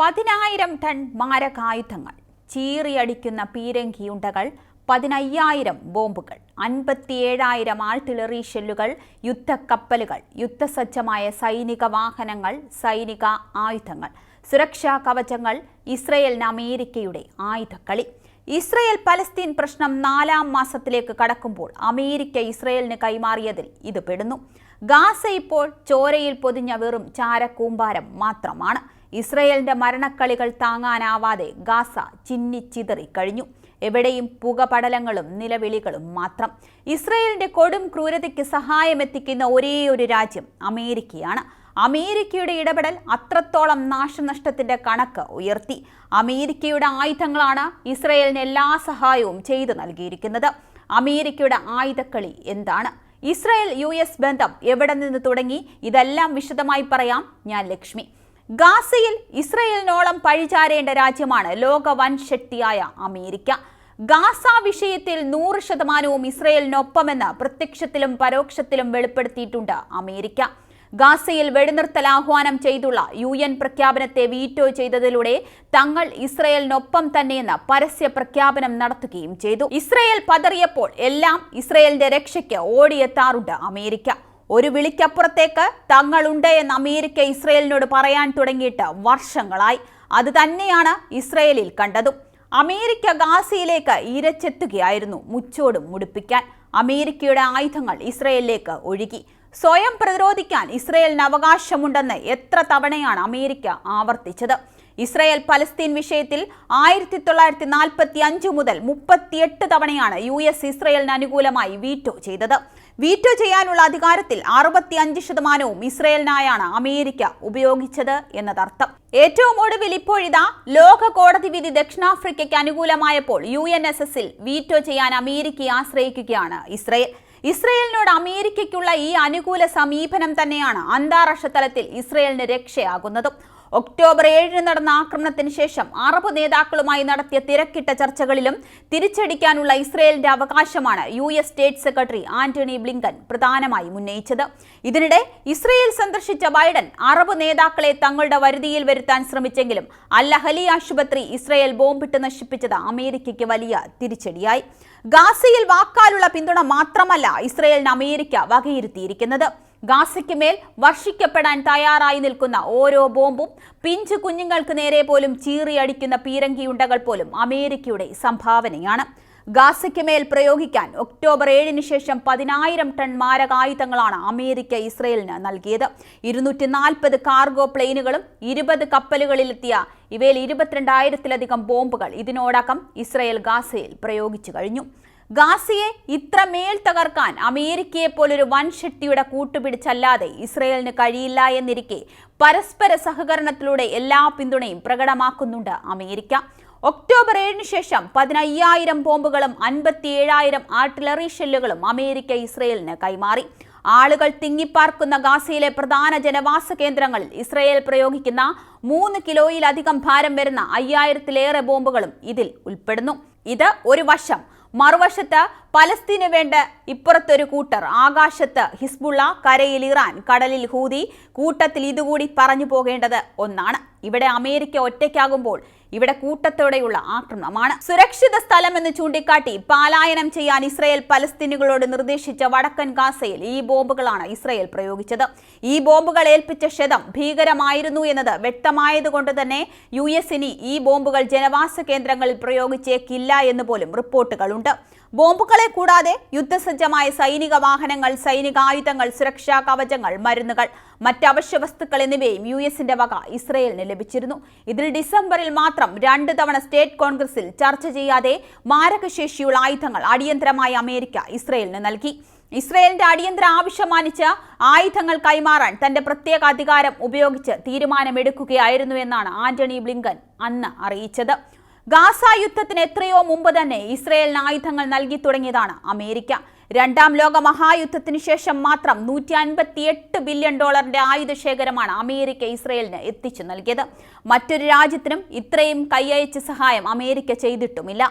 പതിനായിരം ടൺ മാരകായുധങ്ങൾ ചീറിയടിക്കുന്ന പീരങ്കിയുണ്ടകൾ പതിനയ്യായിരം ബോംബുകൾ അൻപത്തിയേഴായിരം ആൾട്ടിലറി ഷെല്ലുകൾ യുദ്ധക്കപ്പലുകൾ യുദ്ധസജ്ജമായ സൈനിക വാഹനങ്ങൾ സൈനിക ആയുധങ്ങൾ സുരക്ഷാ കവചങ്ങൾ ഇസ്രയേലിന് അമേരിക്കയുടെ ആയുധക്കളി. ഇസ്രയേൽ പലസ്തീൻ പ്രശ്നം നാലാം മാസത്തിലേക്ക് കടക്കുമ്പോൾ അമേരിക്ക ഇസ്രയേലിന് കൈമാറിയതിൽ ഇത് പെടുന്നു. ഗാസ ഇപ്പോൾ ചോരയിൽ പൊതിഞ്ഞ വെറും ചാരക്കൂമ്പാരം മാത്രമാണ്. ഇസ്രയേലിന്റെ മരണക്കളികൾ താങ്ങാനാവാതെ ഗാസ ചിന്നിച്ചിതറി കഴിഞ്ഞു. എവിടെയും പുകപടലങ്ങളും നിലവിളികളും മാത്രം. ഇസ്രയേലിന്റെ കൊടും ക്രൂരതയ്ക്ക് സഹായമെത്തിക്കുന്ന ഒരേ ഒരു രാജ്യം അമേരിക്കയാണ്. അമേരിക്കയുടെ ഇടപെടൽ അത്രത്തോളം നാശനഷ്ടത്തിന്റെ കണക്ക് ഉയർത്തി. അമേരിക്കയുടെ ആയുധങ്ങളാണ് ഇസ്രയേലിന് എല്ലാ സഹായവും ചെയ്തു നൽകിയിരിക്കുന്നത്. അമേരിക്കയുടെ ആയുധക്കളി എന്താണ്? ഇസ്രയേൽ യു എസ് ബന്ധം എവിടെ നിന്ന് തുടങ്ങി? ഇതെല്ലാം വിശദമായി പറയാം ഞാൻ ലക്ഷ്മി. ഗാസയിൽ ഇസ്രയേലിനോളം പഴിചാരേണ്ട രാജ്യമാണ് ലോക വൻ ശക്തിയായ അമേരിക്ക. ഗാസ വിഷയത്തിൽ നൂറ് ശതമാനവും ഇസ്രയേലിനൊപ്പമെന്ന് പ്രത്യക്ഷത്തിലും പരോക്ഷത്തിലും വെളിപ്പെടുത്തിയിട്ടുണ്ട് അമേരിക്ക. ഗാസയിൽ വെടിനിർത്തൽ ആഹ്വാനം ചെയ്തുള്ള യു എൻ പ്രഖ്യാപനത്തെ വീറ്റോ ചെയ്തതിലൂടെ തങ്ങൾ ഇസ്രയേലിനൊപ്പം തന്നെയെന്ന് പരസ്യ പ്രഖ്യാപനം നടത്തുകയും ചെയ്തു. ഇസ്രയേൽ പതറിയപ്പോൾ എല്ലാം ഇസ്രയേലിന്റെ രക്ഷയ്ക്ക് ഓടിയെത്താറുണ്ട് അമേരിക്ക. ഒരു വിളിക്കപ്പുറത്തേക്ക് തങ്ങളുണ്ട് എന്ന് അമേരിക്ക ഇസ്രയേലിനോട് പറയാൻ തുടങ്ങിയിട്ട് വർഷങ്ങളായി. അത് തന്നെയാണ് ഇസ്രയേലിൽ കണ്ടതും. അമേരിക്ക ഗാസയിലേക്ക് ഇരച്ചെത്തുകയായിരുന്നു മുച്ചോടും മുടിപ്പിക്കാൻ. അമേരിക്കയുടെ ആയുധങ്ങൾ ഇസ്രയേലിലേക്ക് ഒഴുകി. സ്വയം പ്രതിരോധിക്കാൻ ഇസ്രയേലിന് അവകാശമുണ്ടെന്ന് എത്ര തവണയാണ് അമേരിക്ക ആവർത്തിച്ചത്. ഇസ്രയേൽ പലസ്തീൻ വിഷയത്തിൽ ആയിരത്തി തൊള്ളായിരത്തി നാൽപ്പത്തി അഞ്ച് മുതൽ മുപ്പത്തിയെട്ട് തവണയാണ് യു എസ് ഇസ്രയേലിന് അനുകൂലമായി വീറ്റോ ചെയ്തത്. വീറ്റോ ചെയ്യാനുള്ള അധികാരത്തിൽ അറുപത്തി അഞ്ച് ശതമാനവും ഇസ്രയേലിനായാണ് അമേരിക്ക ഉപയോഗിച്ചത് എന്നതർത്ഥം. ഏറ്റവും ഒടുവിൽ ഇപ്പോഴിതാ ലോക കോടതി വിധി ദക്ഷിണാഫ്രിക്കയ്ക്ക് അനുകൂലമായപ്പോൾ യു എൻ എസ് എസിൽ വീറ്റോ ചെയ്യാൻ അമേരിക്കയെ ആശ്രയിക്കുകയാണ് ഇസ്രയേൽ. ഇസ്രയേലിനോട് അമേരിക്കയ്ക്കുള്ള ഈ അനുകൂല സമീപനം തന്നെയാണ് അന്താരാഷ്ട്ര തലത്തിൽ ഇസ്രയേലിന് രക്ഷയാകുന്നതും. ഒക്ടോബർ ഏഴിന് നടന്ന ആക്രമണത്തിന് ശേഷം അറബ് നേതാക്കളുമായി നടത്തിയ തിരക്കിട്ട ചർച്ചകളിലും തിരിച്ചടിക്കാനുള്ള ഇസ്രയേലിന്റെ അവകാശമാണ് U S state secretary Antony Blinken പ്രധാനമായും ഉന്നയിച്ചത്. ഇതിനിടെ ഇസ്രയേൽ സന്ദർശിച്ച ബൈഡൻ അറബ് നേതാക്കളെ തങ്ങളുടെ വരുതിയിൽ വരുത്താൻ ശ്രമിച്ചെങ്കിലും അല്ലഹലി ആശുപത്രി ഇസ്രയേൽ ബോംബിട്ട് നശിപ്പിച്ചത് അമേരിക്കയ്ക്ക് വലിയ തിരിച്ചടിയായി. ഗാസയിൽ വാക്കാലുള്ള പിന്തുണ മാത്രമല്ല ഇസ്രയേലിന് അമേരിക്ക വകയിരുത്തിയിരിക്കുന്നത്. ഗാസയ്ക്ക് മേൽ വർഷിക്കപ്പെടാൻ തയ്യാറായി നിൽക്കുന്ന ഓരോ ബോംബും പിഞ്ചു കുഞ്ഞുങ്ങൾക്ക് നേരെ പോലും ചീറിയടിക്കുന്ന പീരങ്കിയുണ്ടകൾ പോലും അമേരിക്കയുടെ സംഭാവനയാണ്. ഗാസയ്ക്ക് മേൽ പ്രയോഗിക്കാൻ ഒക്ടോബർ ഏഴിന് ശേഷം പതിനായിരം ടൺ മാരകായുധങ്ങളാണ് അമേരിക്ക ഇസ്രയേലിന് നൽകിയത്. ഇരുന്നൂറ്റി നാൽപ്പത് കാർഗോ പ്ലെയിനുകളും ഇരുപത് കപ്പലുകളിലെത്തിയ ഇവയിൽ ഇരുപത്തിരണ്ടായിരത്തിലധികം ബോംബുകൾ ഇതിനോടകം ഇസ്രയേൽ ഗാസയിൽ പ്രയോഗിച്ചു കഴിഞ്ഞു. ഗാസയെ ഇത്രമേൽ തകർക്കാൻ അമേരിക്കയെ പോലൊരു വൻശക്തിയുടെ കൂട്ടുപിടിച്ചല്ലാതെ ഇസ്രയേലിന് കഴിയില്ല എന്നിരിക്കെ പരസ്പര സഹകരണത്തിലൂടെ എല്ലാ പിന്തുണയും പ്രകടമാക്കുന്നുണ്ട് അമേരിക്ക. ഒക്ടോബർ ഏഴിന് ശേഷം പതിനയ്യായിരം ബോംബുകളും അൻപത്തിയേഴായിരം ആർട്ടിലറി ഷെല്ലുകളും അമേരിക്ക ഇസ്രയേലിന് കൈമാറി. ആളുകൾ തിങ്ങിപ്പാർക്കുന്ന ഗാസയിലെ പ്രധാന ജനവാസ കേന്ദ്രങ്ങളിൽ ഇസ്രയേൽ പ്രയോഗിക്കുന്ന മൂന്ന് കിലോയിലധികം ഭാരം വരുന്ന അയ്യായിരത്തിലേറെ ബോംബുകളും ഇതിൽ ഉൾപ്പെടുന്നു. ഇത് ഒരു വശം മറുവശത്ത് പലസ്തീന് വേണ്ട ഇപ്പുറത്തൊരു കൂട്ടർ ആകാശത്ത് ഹിസ്ബുള്ള കരയിൽ ഇറാൻ കടലിൽ ഹൂതി. കൂട്ടത്തിൽ ഇതുകൂടി പറഞ്ഞു പോകേണ്ടത് ഒന്നാണ്. ഇവിടെ അമേരിക്ക ഒറ്റയ്ക്കാകുമ്പോൾ ഇവിടെ കൂട്ടത്തോടെയുള്ള ആക്രമണമാണ്. സുരക്ഷിത സ്ഥലം എന്ന് ചൂണ്ടിക്കാട്ടി പലായനം ചെയ്യാൻ ഇസ്രയേൽ പലസ്തീനുകളോട് നിർദ്ദേശിച്ച വടക്കൻ ഗാസയിൽ ഈ ബോംബുകളാണ് ഇസ്രയേൽ പ്രയോഗിച്ചത്. ഈ ബോംബുകൾ ഏൽപ്പിച്ച ക്ഷതം ഭീകരമായിരുന്നു എന്നത് വ്യക്തമായതുകൊണ്ട് തന്നെ യു എസിന് ഈ ബോംബുകൾ ജനവാസ കേന്ദ്രങ്ങളിൽ പ്രയോഗിച്ചേക്കില്ല എന്ന് പോലും റിപ്പോർട്ടുകളുണ്ട്. ബോംബുകളെ കൂടാതെ യുദ്ധസജ്ജമായ സൈനിക വാഹനങ്ങൾ സൈനികായുധങ്ങൾ സുരക്ഷാ കവചങ്ങൾ മരുന്നുകൾ മറ്റ് അവശ്യ വസ്തുക്കൾ എന്നിവയും യു എസിന്റെ വക ഇസ്രയേലിന് ലഭിച്ചിരുന്നു. ഇതിൽ ഡിസംബറിൽ മാത്രം രണ്ട് തവണ സ്റ്റേറ്റ് കോൺഗ്രസിൽ ചർച്ച ചെയ്യാതെ മാരകശേഷിയുള്ള ആയുധങ്ങൾ അടിയന്തരമായി അമേരിക്ക ഇസ്രയേലിന് നൽകി. ഇസ്രയേലിന്റെ അടിയന്തര ആവശ്യം മാനിച്ച് ആയുധങ്ങൾ കൈമാറാൻ തന്റെ പ്രത്യേക അധികാരം ഉപയോഗിച്ച് തീരുമാനമെടുക്കുകയായിരുന്നു എന്നാണ് ആന്റണി ബ്ലിങ്കൻ അന്ന് അറിയിച്ചത്. ഗാസ യുദ്ധത്തിന് എത്രയോ മുമ്പ് തന്നെ ഇസ്രയേലിന് ആയുധങ്ങൾ നൽകി തുടങ്ങിയതാണ് അമേരിക്ക. രണ്ടാം ലോക മഹായുദ്ധത്തിന് ശേഷം മാത്രം നൂറ്റി അൻപത്തി എട്ട് ബില്യൺ ഡോളറിന്റെ ആയുധ ശേഖരമാണ് അമേരിക്ക ഇസ്രയേലിന് എത്തിച്ചു നൽകിയത്. മറ്റൊരു രാജ്യത്തിനും ഇത്രയും കൈയയച്ച സഹായം അമേരിക്ക ചെയ്തിട്ടുമില്ല.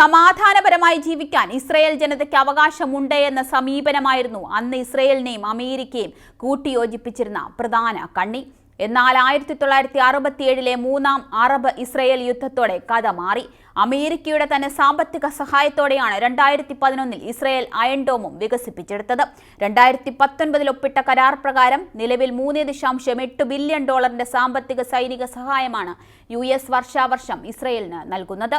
സമാധാനപരമായി ജീവിക്കാൻ ഇസ്രയേൽ ജനതയ്ക്ക് അവകാശമുണ്ട് എന്ന സമീപനമായിരുന്നു അന്ന് ഇസ്രയേലിനെയും അമേരിക്കയും കൂട്ടിയോജിപ്പിച്ചിരുന്ന പ്രധാന കണ്ണി. എന്നാൽ ആയിരത്തി തൊള്ളായിരത്തി അറുപത്തിയേഴിലെ മൂന്നാം അറബ് ഇസ്രയേൽ യുദ്ധത്തോടെ കഥ മാറി. അമേരിക്കയുടെ തന്നെ സാമ്പത്തിക സഹായത്തോടെയാണ് രണ്ടായിരത്തി പതിനൊന്നിൽ ഇസ്രയേൽ അയൺഡോമും വികസിപ്പിച്ചെടുത്തത്. രണ്ടായിരത്തി പത്തൊൻപതിൽ ഒപ്പിട്ട കരാർ പ്രകാരം നിലവിൽ മൂന്ന് ദശാംശം എട്ട് ബില്യൺ ഡോളറിന്റെ സാമ്പത്തിക സൈനിക സഹായമാണ് യു എസ് വർഷാവർഷം ഇസ്രയേലിന് നൽകുന്നത്.